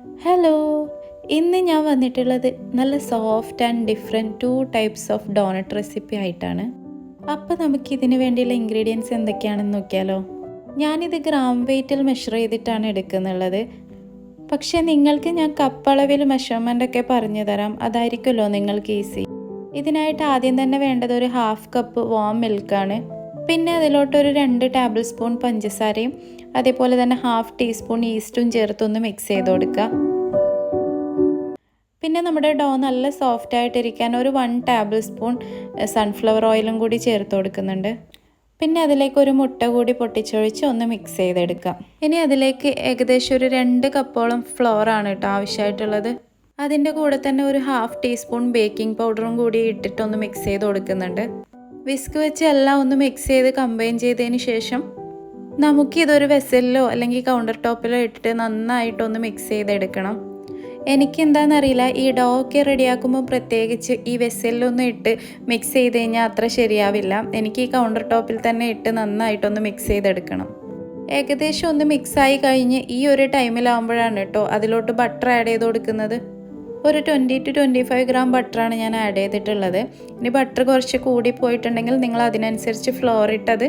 Hello ഇന്ന് ഞാൻ വന്നിട്ടുള്ളത് നല്ല soft and different two types of donut recipe ആയിട്ടാണ്. അപ്പോൾ നമുക്ക് ഇതിന് വേണ്ടിയുള്ള ഇൻഗ്രീഡിയൻസ് എന്തൊക്കെയാണെന്ന് നോക്കിയാലോ. ഞാനിത് ഗ്രാം വെയിറ്റിൽ മെഷർ ചെയ്തിട്ടാണ് എടുക്കുന്നുള്ളത്. പക്ഷേ നിങ്ങൾക്ക് ഞാൻ കപ്പളവിൽ മെഷർമെന്റ് ഒക്കെ പറഞ്ഞു തരാം. അതായിരിക്കുമല്ലോ നിങ്ങൾക്ക് ഈസി ഇതിനായിട്ട് ആദ്യം തന്നെ വേണ്ടത് ഒരു ഹാഫ് കപ്പ് വാം മിൽക്കാണ് പിന്നെ അതിലോട്ടൊരു രണ്ട് ടേബിൾ സ്പൂൺ പഞ്ചസാരയും അതേപോലെ തന്നെ ഹാഫ് ടീസ്പൂൺ ഈസ്റ്റും ചേർത്തൊന്ന് മിക്സ് ചെയ്ത് കൊടുക്കുക പിന്നെ നമ്മുടെ ഡോ നല്ല സോഫ്റ്റ് ആയിട്ടിരിക്കാൻ ഒരു വൺ ടേബിൾ സ്പൂൺ സൺഫ്ലവർ ഓയിലും കൂടി ചേർത്ത് കൊടുക്കുന്നുണ്ട് പിന്നെ അതിലേക്ക് ഒരു മുട്ട കൂടി പൊട്ടിച്ചൊഴിച്ച് ഒന്ന് മിക്സ് ചെയ്തെടുക്കാം ഇനി അതിലേക്ക് ഏകദേശം ഒരു രണ്ട് കപ്പോളം ഫ്ലോർ ആണ് കേട്ടോ ആവശ്യമായിട്ടുള്ളത്. അതിന്റെ കൂടെ തന്നെ ഒരു ഹാഫ് ടീസ്പൂൺ ബേക്കിംഗ് പൗഡറും കൂടി ഇട്ടിട്ടൊന്ന് മിക്സ് ചെയ്ത് കൊടുക്കുന്നുണ്ട് വിസ്ക് വെച്ച് എല്ലാം ഒന്ന് മിക്സ് ചെയ്ത് കമ്പൈൻ ചെയ്തതിന് ശേഷം നമുക്കിതൊരു വെസലിലോ അല്ലെങ്കിൽ കൗണ്ടർ ടോപ്പിലോ ഇട്ടിട്ട് നന്നായിട്ടൊന്ന് മിക്സ് ചെയ്തെടുക്കണം. എനിക്ക് എന്താണെന്നറിയില്ല ഈ ഡോ ഒക്കെ റെഡിയാക്കുമ്പോൾ പ്രത്യേകിച്ച് ഈ വെസലിലൊന്നും ഇട്ട് മിക്സ് ചെയ്ത് കഴിഞ്ഞാൽ അത്ര ശരിയാവില്ല. എനിക്ക് ഈ കൗണ്ടർ ടോപ്പിൽ തന്നെ ഇട്ട് നന്നായിട്ടൊന്ന് മിക്സ് ചെയ്തെടുക്കണം. ഏകദേശം ഒന്ന് മിക്സായി കഴിഞ്ഞ് ഈ ഒരു ടൈമിലാവുമ്പോഴാണ് കേട്ടോ അതിലോട്ട് ബട്ടർ ആഡ് ചെയ്ത് കൊടുക്കുന്നത്. ഒരു twenty to twenty five gram ബട്ടറാണ് ഞാൻ ആഡ് ചെയ്തിട്ടുള്ളത്. ഇനി ബട്ടർ കുറച്ച് കൂടി പോയിട്ടുണ്ടെങ്കിൽ നിങ്ങൾ അതിനനുസരിച്ച് ഫ്ലോർ ഇട്ടത്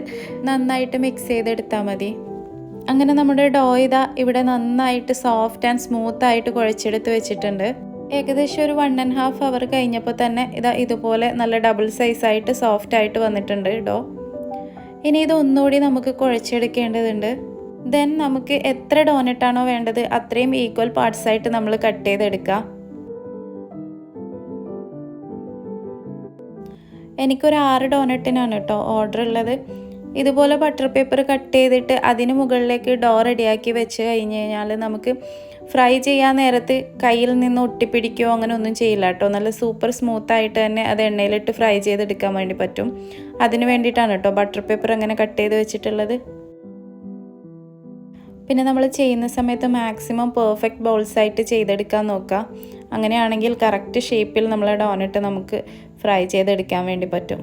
നന്നായിട്ട് മിക്സ് ചെയ്തെടുത്താൽ മതി. അങ്ങനെ നമ്മുടെ ഡോ ഇവിടെ നന്നായിട്ട് സോഫ്റ്റ് ആൻഡ് സ്മൂത്ത് ആയിട്ട് കുഴച്ചെടുത്ത് വെച്ചിട്ടുണ്ട്. ഏകദേശം ഒരു വൺ ആൻഡ് ഹാഫ് അവർ കഴിഞ്ഞപ്പോൾ തന്നെ ഇതാ ഇതുപോലെ നല്ല ഡബിൾ സൈസ് ആയിട്ട് സോഫ്റ്റ് ആയിട്ട് വന്നിട്ടുണ്ട് ഡോ ഇനി ഇത് ഒന്നുകൂടി നമുക്ക് കുഴച്ചെടുക്കേണ്ടതുണ്ട്. ദെൻ നമുക്ക് എത്ര ഡോനറ്റാണോ വേണ്ടത് അത്രയും ഈക്വൽ പാർട്സ് ആയിട്ട് നമ്മൾ കട്ട് ചെയ്തെടുക്കുക എനിക്കൊരു ആറ് ഡോനറ്റിനാണ് കേട്ടോ ഓർഡർ ഉള്ളത്. ഇതുപോലെ ബട്ടർ പേപ്പർ കട്ട് ചെയ്തിട്ട് അതിന് മുകളിലേക്ക് ഡോ റെഡിയാക്കി വെച്ച് കഴിഞ്ഞ് കഴിഞ്ഞാൽ നമുക്ക് ഫ്രൈ ചെയ്യാൻ നേരത്ത് കയ്യിൽ നിന്ന് ഒട്ടിപ്പിടിക്കുകയോ അങ്ങനെ ഒന്നും ചെയ്യില്ല കേട്ടോ നല്ല സൂപ്പർ സ്മൂത്ത് ആയിട്ട് തന്നെ അത് എണ്ണയിലിട്ട് ഫ്രൈ ചെയ്തെടുക്കാൻ വേണ്ടി പറ്റും. അതിന് വേണ്ടിയിട്ടാണ് കേട്ടോ ബട്ടർ പേപ്പർ അങ്ങനെ കട്ട് ചെയ്ത് വെച്ചിട്ടുള്ളത്. പിന്നെ നമ്മൾ ചെയ്യുന്ന സമയത്ത് മാക്സിമം പെർഫെക്റ്റ് ബൗൾസ് ആയിട്ട് ചെയ്തെടുക്കാൻ നോക്കുക അങ്ങനെയാണെങ്കിൽ കറക്റ്റ് ഷേപ്പിൽ നമ്മളെ ഡോനറ്റ് നമുക്ക് ഫ്രൈ ചെയ്തെടുക്കാൻ വേണ്ടി പറ്റും.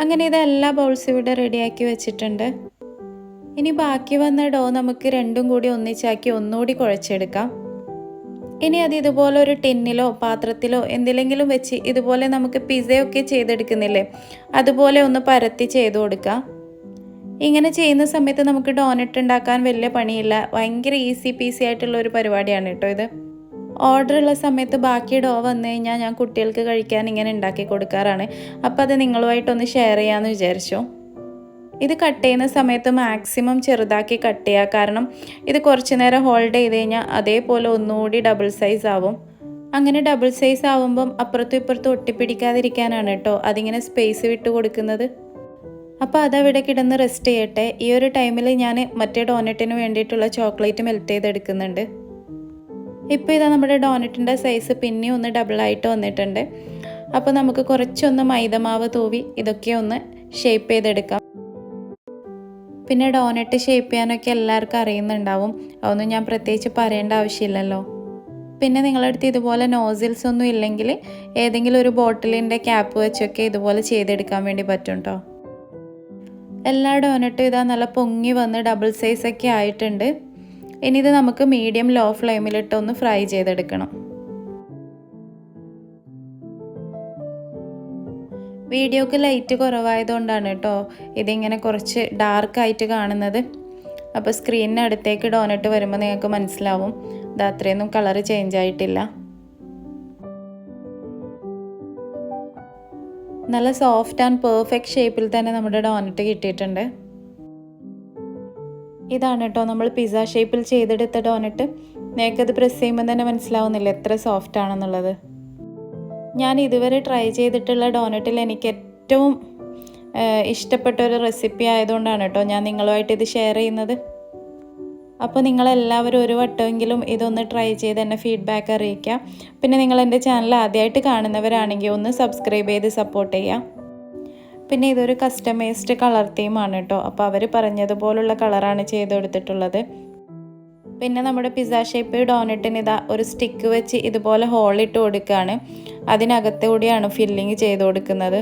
അങ്ങനെ ഇത് എല്ലാ ബൗൾസും ഇവിടെ റെഡിയാക്കി വെച്ചിട്ടുണ്ട്. ഇനി ബാക്കി വന്ന ഡോ നമുക്ക് രണ്ടും കൂടി ഒന്നിച്ചാക്കി ഒന്നുകൂടി കുഴച്ചെടുക്കാം. ഇനി അത് ഇതുപോലെ ഒരു ടിന്നിലോ പാത്രത്തിലോ എന്തിലെങ്കിലും വെച്ച് ഇതുപോലെ നമുക്ക് പിസയൊക്കെ ചെയ്തെടുക്കുന്നില്ലേ? അതുപോലെ ഒന്ന് പരത്തി ചെയ്തു കൊടുക്കാം. ഇങ്ങനെ ചെയ്യുന്ന സമയത്ത് നമുക്ക് ഡോനറ്റ് ഉണ്ടാക്കാൻ വലിയ പണിയില്ല. ഭയങ്കര ഈസി പീസി ആയിട്ടുള്ള ഒരു പരിപാടിയാണ് കേട്ടോ ഇത്. ഓർഡർ ഉള്ള സമയത്ത് ബാക്കി ഡോ വന്നു കഴിഞ്ഞാൽ ഞാൻ കുട്ടികൾക്ക് കഴിക്കാൻ ഇങ്ങനെ ഉണ്ടാക്കി കൊടുക്കാറാണ്. അപ്പോൾ അത് നിങ്ങളുമായിട്ടൊന്ന് ഷെയർ ചെയ്യാമെന്ന് വിചാരിച്ചു. ഇത് കട്ട് ചെയ്യുന്ന സമയത്ത് മാക്സിമം ചെറുതാക്കി കട്ട് ചെയ്യുക കാരണം ഇത് കുറച്ച് നേരം ഹോൾഡ് ചെയ്ത് കഴിഞ്ഞാൽ അതേപോലെ ഒന്നുകൂടി ഡബിൾ സൈസ് ആവും. അങ്ങനെ ഡബിൾ സൈസ് ആവുമ്പം അപ്പുറത്തും ഇപ്പുറത്തും ഒട്ടിപ്പിടിക്കാതിരിക്കാനാണ് കേട്ടോ അതിങ്ങനെ സ്പേസ് വിട്ട് കൊടുക്കുന്നത്. അപ്പോൾ അതവിടെ കിടന്ന് റെസ്റ്റ് ചെയ്യട്ടെ. ഈ ഒരു ടൈമിൽ ഞാൻ മറ്റേ ഡോനറ്റിന് വേണ്ടിയിട്ടുള്ള ചോക്ലേറ്റ് മെൽറ്റ് ചെയ്തെടുക്കുന്നുണ്ട്. ഇപ്പോൾ ഇതാ നമ്മുടെ ഡോനറ്റിന്റെ സൈസ് പിന്നെ ഒന്ന് ഡബിളായിട്ട് വന്നിട്ടുണ്ട്. അപ്പോൾ നമുക്ക് കുറച്ചൊന്ന് മൈദമാവ് തൂവി ഇതൊക്കെ ഒന്ന് ഷേപ്പ് ചെയ്തെടുക്കാം. പിന്നെ ഡോനറ്റ് ഷേപ്പ് ചെയ്യാനൊക്കെ എല്ലാവർക്കും അറിയുന്നുണ്ടാവും. അതൊന്നും ഞാൻ പ്രത്യേകിച്ച് പറയേണ്ട ആവശ്യമില്ലല്ലോ. പിന്നെ നിങ്ങളുടെ അടുത്ത് ഇതുപോലെ നോസിൽസ് ഒന്നും ഇല്ലെങ്കിൽ ഏതെങ്കിലും ഒരു ബോട്ടിലിന്റെ ക്യാപ്പ് വെച്ചൊക്കെ ഇതുപോലെ ചെയ്തെടുക്കാൻ വേണ്ടി പറ്റും കേട്ടോ എല്ലാ ഡോനറ്റും ഇതാ നല്ല പൊങ്ങി വന്ന് ഡബിൾ സൈസൊക്കെ ആയിട്ടുണ്ട്. ഇനി ഇത് നമുക്ക് മീഡിയം ലോ ഫ്ലെയിമിലിട്ട് ഒന്ന് ഫ്രൈ ചെയ്തെടുക്കണം. വീഡിയോക്ക് ലൈറ്റ് കുറവായതുകൊണ്ടാണ് കേട്ടോ ഇതിങ്ങനെ കുറച്ച് ഡാർക്കായിട്ട് കാണുന്നത്. അപ്പോൾ സ്ക്രീനിന് അടുത്തേക്ക് ഡോനറ്റ് വരുമ്പോൾ നിങ്ങൾക്ക് മനസ്സിലാവും. ഇത് അത്രയൊന്നും കളറ് ചേഞ്ച് ആയിട്ടില്ല. നല്ല സോഫ്റ്റ് ആൻഡ് പെർഫെക്റ്റ് ഷേപ്പിൽ തന്നെ നമ്മുടെ ഡോനറ്റ് കിട്ടിയിട്ടുണ്ട്. ഇതാണ് കേട്ടോ നമ്മൾ പിസ്സ ഷേപ്പിൽ ചെയ്തെടുത്ത ഡോനറ്റ് നേക്കത് പ്രസ് ചെയ്യുമ്പോൾ തന്നെ മനസ്സിലാവുന്നില്ല എത്ര സോഫ്റ്റ് ആണെന്നുള്ളത്. ഞാൻ ഇതുവരെ ട്രൈ ചെയ്തിട്ടുള്ള ഡോനട്ടിൽ എനിക്ക് ഏറ്റവും ഇഷ്ടപ്പെട്ട ഒരു റെസിപ്പി ആയതുകൊണ്ടാണ് കേട്ടോ ഞാൻ നിങ്ങളുമായിട്ട് ഇത് ഷെയർ ചെയ്യുന്നത്. അപ്പോൾ നിങ്ങളെല്ലാവരും ഒരു വട്ടമെങ്കിലും ഇതൊന്ന് ട്രൈ ചെയ്ത് എന്നെ ഫീഡ്ബാക്ക് അറിയിക്കുക പിന്നെ നിങ്ങൾ എന്റെ ചാനൽ ആദ്യമായിട്ട് കാണുന്നവരാണെങ്കിൽ ഒന്ന് സബ്സ്ക്രൈബ് ചെയ്ത് സപ്പോർട്ട് ചെയ്യാം. പിന്നെ ഇതൊരു കസ്റ്റമൈസ്ഡ് കളർ തീമാണ് കേട്ടോ അപ്പോൾ അവർ പറഞ്ഞതുപോലുള്ള കളറാണ് ചെയ്ത് കൊടുത്തിട്ടുള്ളത് പിന്നെ നമ്മുടെ പിസ്സ ഷേപ്പ് ഡോനറ്റിന് ഇതാ ഒരു സ്റ്റിക്ക് വെച്ച് ഇതുപോലെ ഹോളിട്ട് കൊടുക്കുകയാണ് അതിനകത്ത് കൂടിയാണ് ഫില്ലിങ് ചെയ്ത് കൊടുക്കുന്നത്.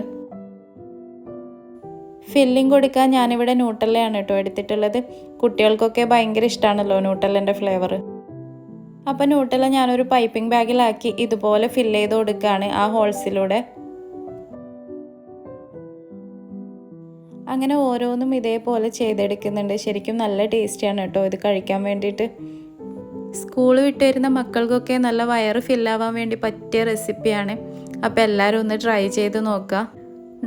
ഫില്ലിംഗ് കൊടുക്കാൻ ഞാനിവിടെ ന്യൂട്ടല്ലയാണ് കേട്ടോ എടുത്തിട്ടുള്ളത്. കുട്ടികൾക്കൊക്കെ ഭയങ്കര ഇഷ്ടമാണല്ലോ ന്യൂട്ടല്ലന്റെ ഫ്ലേവർ അപ്പോൾ ന്യൂട്ടല്ല ഞാനൊരു പൈപ്പിംഗ് ബാഗിലാക്കി ഇതുപോലെ ഫില്ല് ചെയ്ത് കൊടുക്കുകയാണ് ആ ഹോൾസിലൂടെ അങ്ങനെ ഓരോന്നും ഇതേപോലെ ചെയ്തെടുക്കുന്നുണ്ട്. ശരിക്കും നല്ല ടേസ്റ്റിയാണ് കേട്ടോ ഇത് കഴിക്കാൻ വേണ്ടിയിട്ട്. സ്കൂൾ വിട്ട് വരുന്ന മക്കൾക്കൊക്കെ നല്ല വയറ് ഫില്ലാവാൻ വേണ്ടി പറ്റിയ റെസിപ്പിയാണ്. അപ്പോൾ എല്ലാവരും ഒന്ന് ട്രൈ ചെയ്ത് നോക്കുക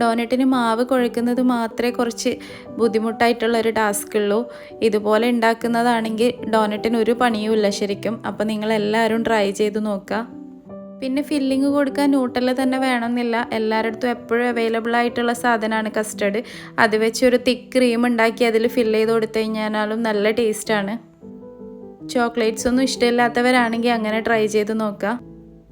ഡോനറ്റിന് മാവ് കുഴക്കുന്നത് മാത്രമേ കുറച്ച് ബുദ്ധിമുട്ടായിട്ടുള്ള ഒരു ടാസ്ക് ഉള്ളൂ ഇതുപോലെ ഉണ്ടാക്കുന്നതാണെങ്കിൽ ഡോനറ്റിന് ഒരു പണിയുമില്ല ശരിക്കും. അപ്പോൾ നിങ്ങൾ എല്ലാവരും ട്രൈ ചെയ്ത് നോക്കുക പിന്നെ ഫില്ലിങ് കൊടുക്കാൻ ന്യൂട്ടലിൽ തന്നെ വേണമെന്നില്ല. എല്ലാവരുടെ എപ്പോഴും അവൈലബിൾ ആയിട്ടുള്ള സാധനമാണ് കസ്റ്റർഡ് അത് വെച്ചൊരു തിക്ക് ക്രീം ഉണ്ടാക്കി അതിൽ ഫില്ല് ചെയ്ത് കൊടുത്തു കഴിഞ്ഞാലും നല്ല ടേസ്റ്റാണ് ചോക്ലേറ്റ്സ് ഒന്നും ഇഷ്ടമില്ലാത്തവരാണെങ്കിൽ അങ്ങനെ ട്രൈ ചെയ്ത് നോക്കുക.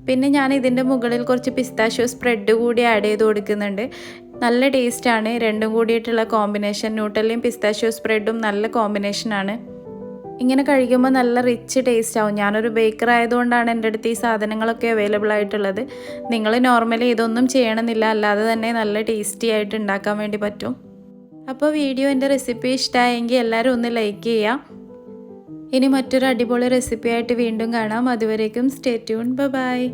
പിന്നെ ഞാൻ ഇതിന്റെ മുകളിൽ കുറച്ച് പിസ്താഷ്യോ സ്പ്രെഡ് കൂടി ആഡ് ചെയ്ത് കൊടുക്കുന്നുണ്ട്. നല്ല ടേസ്റ്റാണ് രണ്ടും കൂടിയിട്ടുള്ള കോമ്പിനേഷൻ ന്യൂട്ടലിയും പിസ്താഷ്യോ സ്പ്രെഡും നല്ല കോമ്പിനേഷനാണ് ഇങ്ങനെ കഴിക്കുമ്പോൾ നല്ല റിച്ച് ടേസ്റ്റ് ആവും. ഞാനൊരു ബേക്കർ ആയതുകൊണ്ടാണ് എന്റെ അടുത്ത് ഈ സാധനങ്ങളൊക്കെ അവൈലബിൾ ആയിട്ടുള്ളത്. നിങ്ങൾ നോർമലി ഇതൊന്നും ചെയ്യണമെന്നില്ല. അല്ലാതെ തന്നെ നല്ല ടേസ്റ്റി ആയിട്ട് ഉണ്ടാക്കാൻ വേണ്ടി പറ്റും. അപ്പോൾ വീഡിയോ എന്റെ റെസിപ്പി ഇഷ്ടമായെങ്കിൽ എല്ലാവരും ഒന്ന് ലൈക്ക് ചെയ്യാം. ഇനി മറ്റൊരു അടിപൊളി റെസിപ്പി ആയിട്ട് വീണ്ടും കാണാം. അതുവരേക്കും സ്റ്റേ ട്യൂൺ ബൈ